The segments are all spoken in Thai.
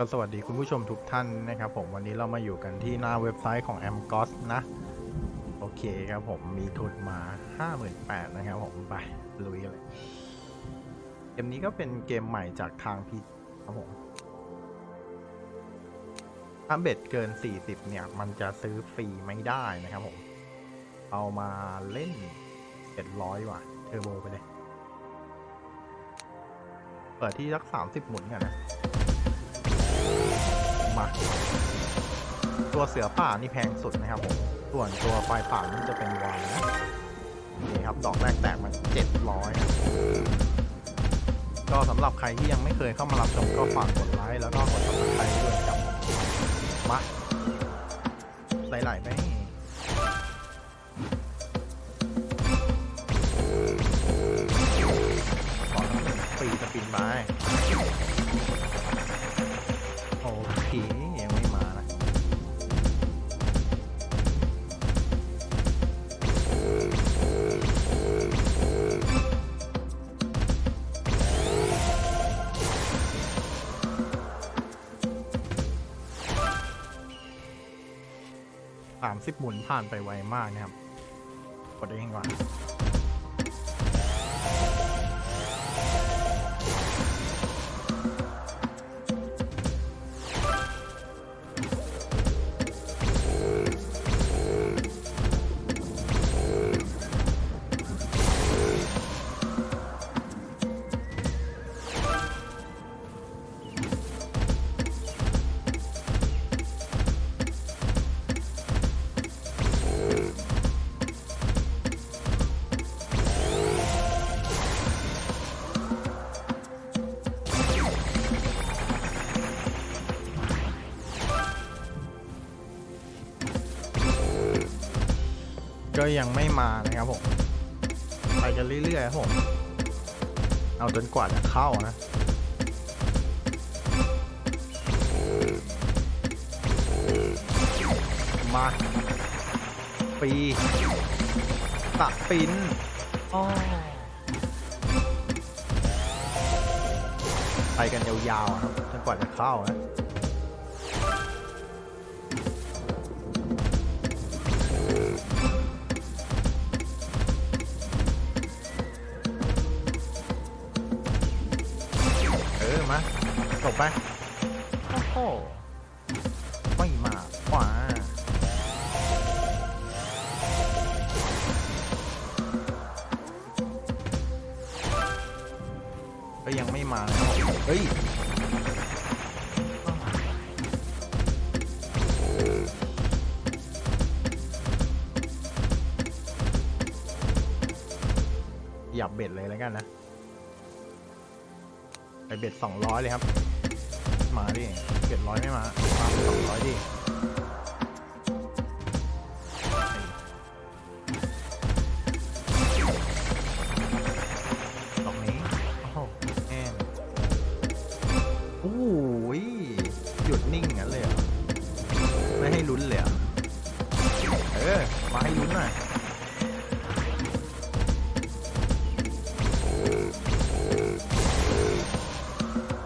ก็สวัสดีคุณผู้ชมทุกท่านนะครับผมวันนี้เรามาอยู่กันที่หน้าเว็บไซต์ของ a m g o s นะ โอเคครับผมมีทุนมา 58,000นะครับผมไปลุยเลยเกมนี้ก็เป็นเกมใหม่จากทางพีครับผมถ้าเบ็ดเกิน 40 เนี่ย มันจะซื้อฟรีไม่ได้นะครับผม เอามาเล่น 700 ว่ะเทอร์โบไปเลย เปิดที่สัก 30 หมุนกันนะ มา ตัวเสือป่านี่แพงสุดนะครับผมส่วนตัวควายป่านี่จะเป็นวายนะนี่ครับดอกแรกแตกมัน700นะก็สำหรับใครที่ยังไม่เคยเข้ามารับชมก็ฝากกดไลค์แล้วก็กดติดตามด้วยนะครับมาไหลๆไปขอทั้งหนึ่งฟรีสปินไป 30 หมุนผ่านไปไวมากนะครับ กดเองก่อน ยังไม่มานะครับผมไปกันเรื่อยๆครับผม เอาจนกว่าจะเข้านะมาปีตะปินอ้อไปกันยาวๆครับจนกว่าจะเข้านะ ไป โอ้โห ไม่มาขวาก็ยังไม่มาเฮ้ยหยับเบ็ดเลยแล้วกันนะ ไปเบ็ดสองร้อยเลยครับ มาดิเบ็ดร้อยไม่มามาสองร้อยดิตรงนี้โอ้โหแอนโอ้ยหยุดนิ่งงั้นเลยเหรอไม่ให้ลุ้นเลยเหรอเออ มาให้ลุ้นหน่อย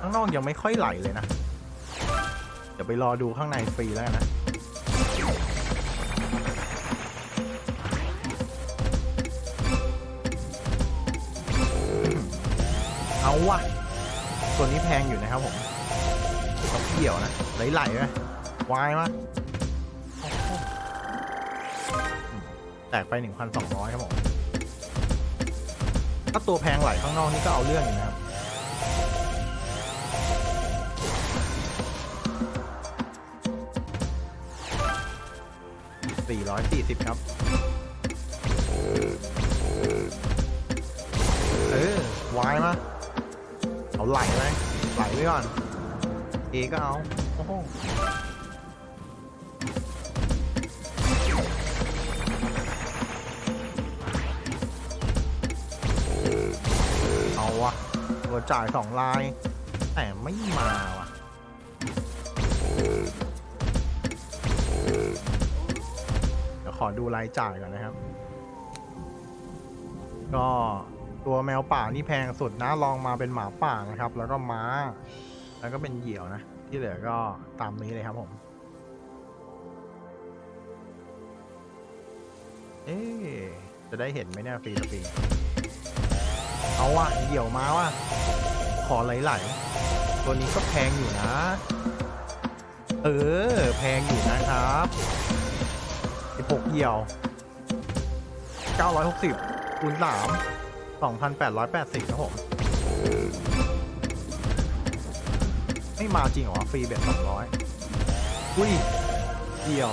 ข้างนอกยังไม่ค่อยไหลเลยนะ ไปรอดูข้างในฟรีแล้วนะเอาวะตัวนี้แพงอยู่นะครับผมเขาเกี่ยวนะไหลๆไหมวายมะแตกไป 1,200 ครับผม ถ้าตัวแพงไหลข้างนอกนี่ก็เอาเรื่องอยู่นะครับ 440 ครับ เออวายมาเอาไหลไหมไหลไว้ก่อน เอก็เอา โอ้โหเอาวะตัวจ่ายสองลาย แต่ไม่มาวะ ขอดูรายจ่ายก่อนนะครับ ก็ตัวแมวป่านี่แพงสุดนะลองมาเป็นหมาป่านะครับ แล้วก็ม้า แล้วก็เป็นเหยี่ยวนะ ที่เหลือก็ตามนี้เลยครับผม เอ๊จะได้เห็นไหมเนี่ยฟรีสปริงเอาว่ะเหยี่ยวมาว่ะขอไหลๆตัวนี้ก็แพงอยู่นะ เออ แพงอยู่นะครับ 6เหยี่ยว 960คูณ3 2,880ครับผมไม่มาจริงเหรอ ฟรีเบ็ด200 อุ้ยเดี่ยว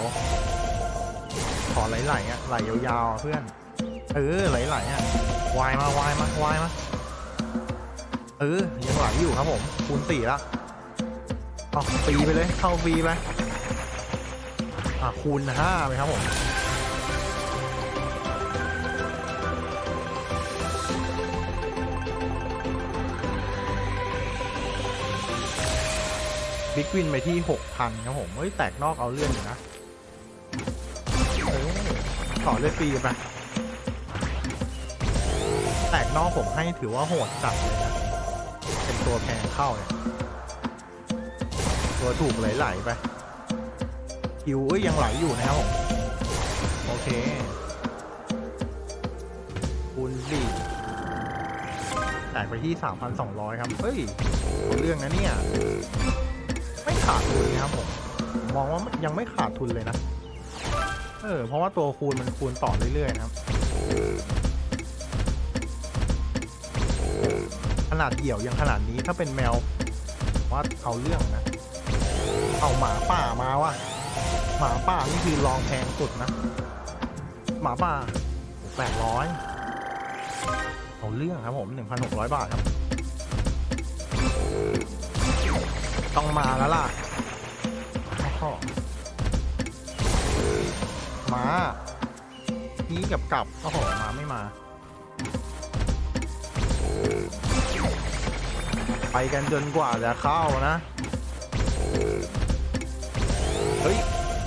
ขอไหลๆอะไหลยาวๆเพื่อน เออไหลๆอะวายมาวายมาวายมาเออยังไหลอยู่ครับผม คูณสี่ละเอาฟรีไปเลย เข้าฟรีไป อะคูณห้าไปครับผมบิ๊กวินไปที่ 6,000ครับผม เฮ้ย แตกนอกเอาเรื่องอยู่นะเออต่อเลยฟรีไปแตกนอกผมให้ถือว่าโหดจัดเลยนะ เป็นตัวแพงเข้าเนี่ย ตัวถูกไหลๆไป คิวเอ้ยยังไหลอยู่นะครับผมโอเคคูณสี่แตกไปที่ 3,200 ครับ เฮ้ยเอาเรื่องนะเนี่ย ไม่ขาดทุนนะครับผม มองว่ายังไม่ขาดทุนเลยนะ เออ เพราะว่าตัวคูณมันคูณต่อเรื่อยๆนะครับ ขนาดเหี่ยวยังขนาดนี้ถ้าเป็นแมว ว่าเอาเรื่องนะ เอาหมาป่ามาว่ะ หมาป่านี่คือลองแพงสุดนะ หมาป่าแปดร้อยเอาเรื่องครับผมหนึ่งพันหกร้อยบาทครับ ต้องมาแล้วล่ะ มานี้กับกลับโอ้โหมาไม่มา ไปกันจนกว่าจะเข้านะ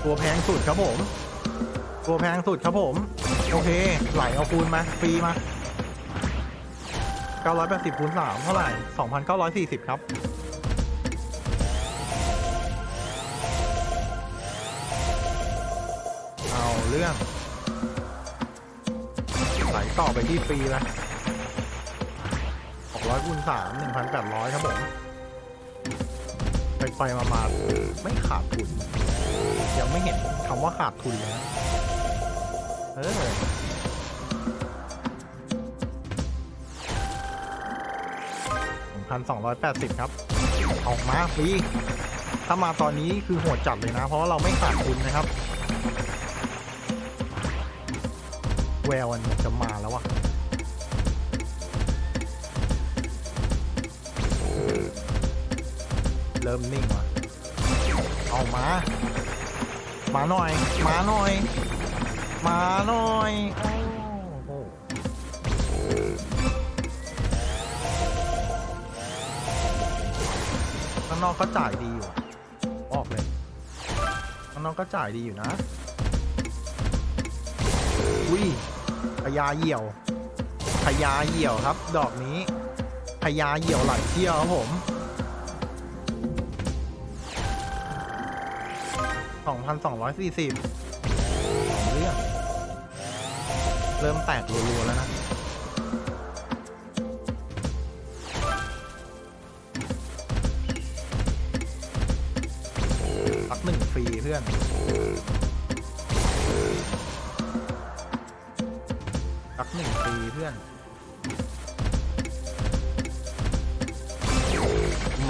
ตัวแพงสุดครับผม ตัวแพงสุดครับผม โอเค ไหลเอาคูณมาฟรีมา980คูณ3เท่าไหร่ 2,940 ครับเอาเรื่องไหลต่อไปที่ฟรีแล้ว600คูณ3 1,800 ครับผม ไปไปมามาไม่ขาดทุน ยังไม่เห็นคำว่าขาดทุนเลยเออหนะเออ1,280ครับ ออกมาฟรีถ้ามาตอนนี้คือโหดจัดเลยนะ เพราะว่าเราไม่ขาดทุนนะครับ แววมันจะมาแล้ววะเริ่มนิ่งว่ะเอามา มาหน่อย มาหน่อย มาหน่อยข้างนอกก็จ่ายดีอยู่ออกเลยข้างนอกก็จ่ายดีอยู่นะ อุ้ยพญาเหี่ยวพญาเหี่ยวครับ ดอกนี้พญาเหี่ยวไหลเที่ยวครับผม 2,240เรื่องเริ่มแตกรัวๆแล้วนะพักหนึ่งฟรีเพื่อนพักหนึ่งฟรีเพื่อน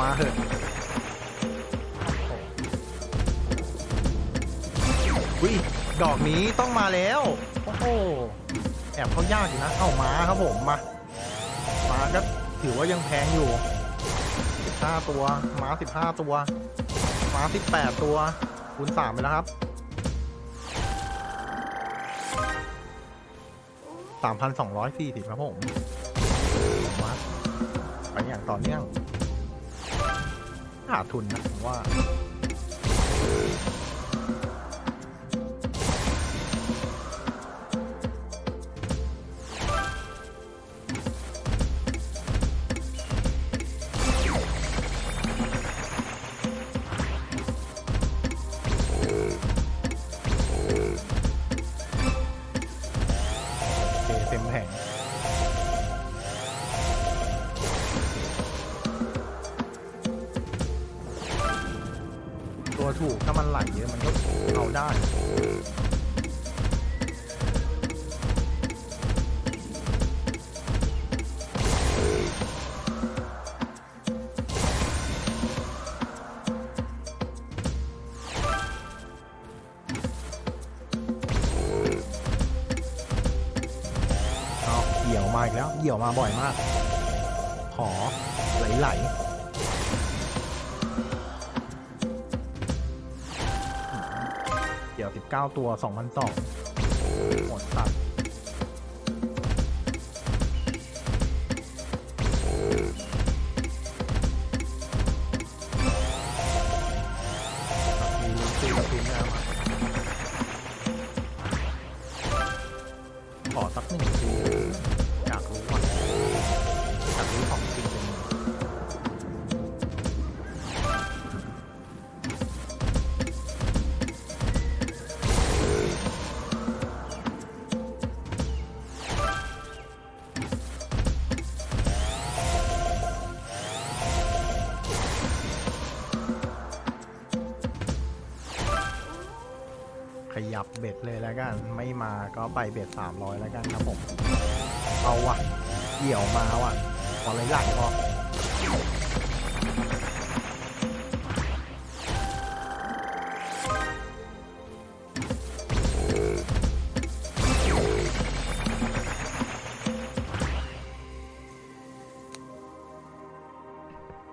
มาเถอะ วิดอกนี้ต้องมาแล้ว โอ้โหแอบเขายากอยู่นะเข้ามาครับผมมามาก็ถือว่ายังแพงอยู่ 15 ตัวม้า15 ตัวม้า18 ตัวคูณ3ไปแล้วครับ 3,240ครับผมมาไปอย่างต่อเนื่องขาดทุนนะผมว่า ถูกถ้ามันไหลเยอะมันก็เอาได้เอาเหี่ยวมาอีกแล้วเหี่ยวมาบ่อยมาก 9 ตัว2,002โหดครับ เบ็ดเลยแล้วกัน ไม่มาก็ไปเบ็ดสามร้อยแล้วกันครับผม เอาวะเหี่ยวมาว่ะพอไหลๆพอ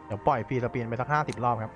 เดี๋ยวปล่อยฟรีสปีนไปสักห้าสิบรอบครับ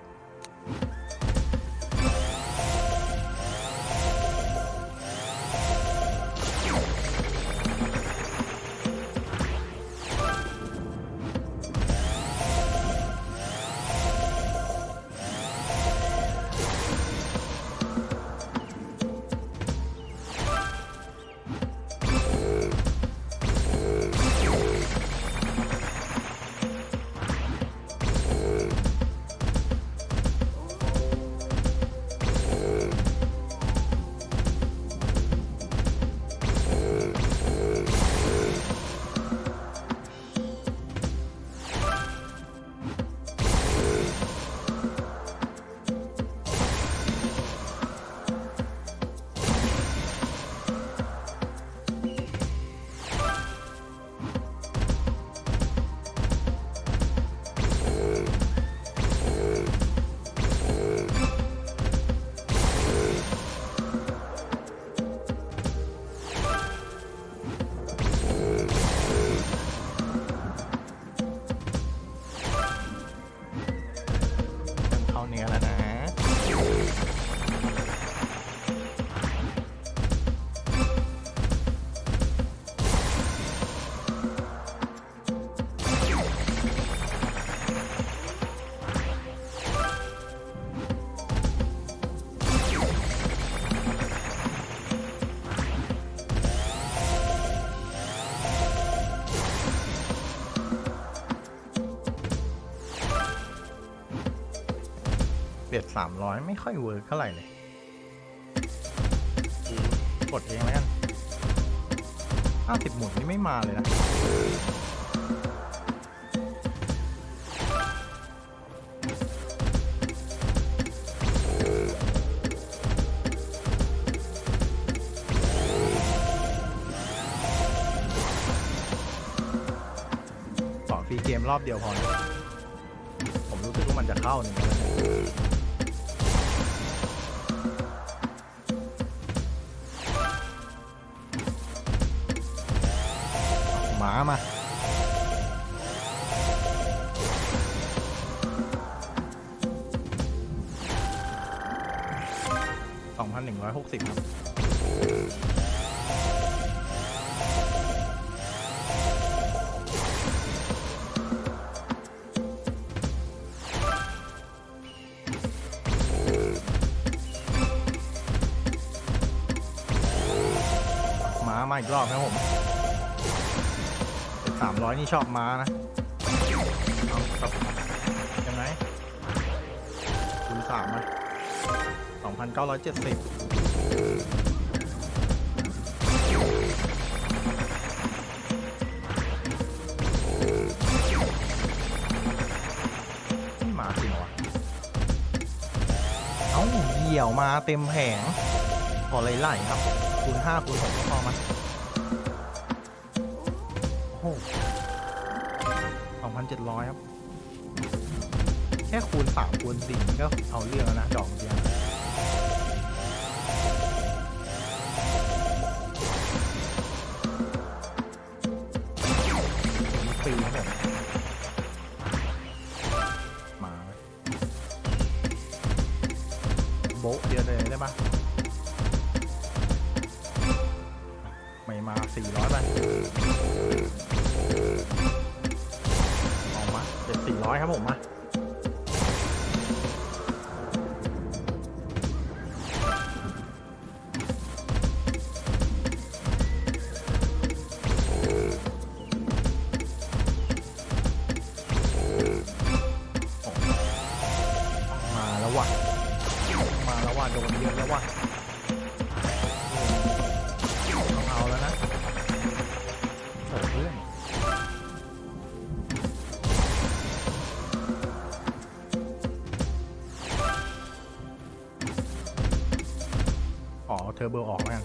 เบ็ดสามร้อยไม่ค่อยเวิร์กเท่าไหร่เลยกดเองแล้วกันห้าสิบหมุนนี่ไม่มาเลยนะขอฟรีเกมรอบเดียวพอนะผมรู้สึกว่ามันจะเข้าหนึ่ามา สองพันหนึ่งร้อยหกสิบครับม้ามาอีกรอบครับผม สามร้อยนี่ชอบม้านะเอาครับยังไงคูณสามมาสองพันเก้าร้อยเจ็ดสิบนี่มาจริงเหรอวะเอ้าดี่ยวมาเต็มแผงขอไหลๆครับคูณห้าคูณหกพอมาโอ้โหสองพันเจ็ดร้อยครับ แค่คูณสามคูณสี่ก็เอาเรื่องแล้วนะ ดอกเดียวปีครับผมาโบ๊ะเดียวเลยได้ปะ น้อยครับผมมา ขอเทอร์โบออกแล้วกัน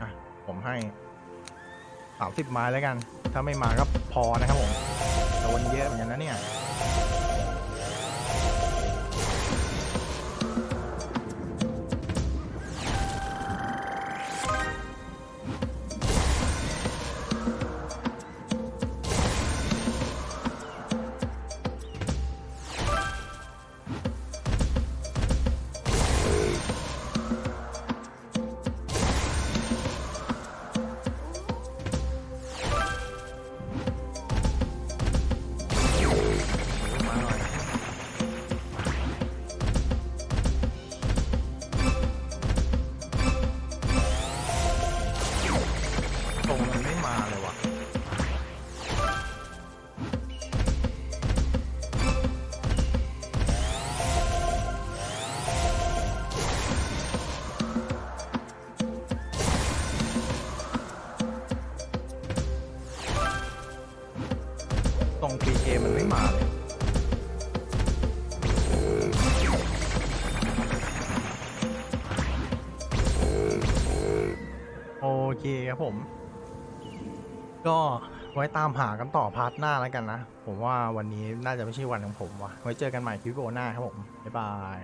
อะผมให้สามสิบไม้แล้วกัน ถ้าไม่มาก็พอนะครับผมโดนเยอะเหมือนกันนะเนี่ย มาเลยโอเคครับผม ก็ไว้ตามหากันต่อพาร์ทหน้าแล้วกันนะ ผมว่าวันนี้น่าจะไม่ใช่วันของผมว่ะไว้เจอกันใหม่คลิปวิดีโอหน้าครับผม บ๊ายบาย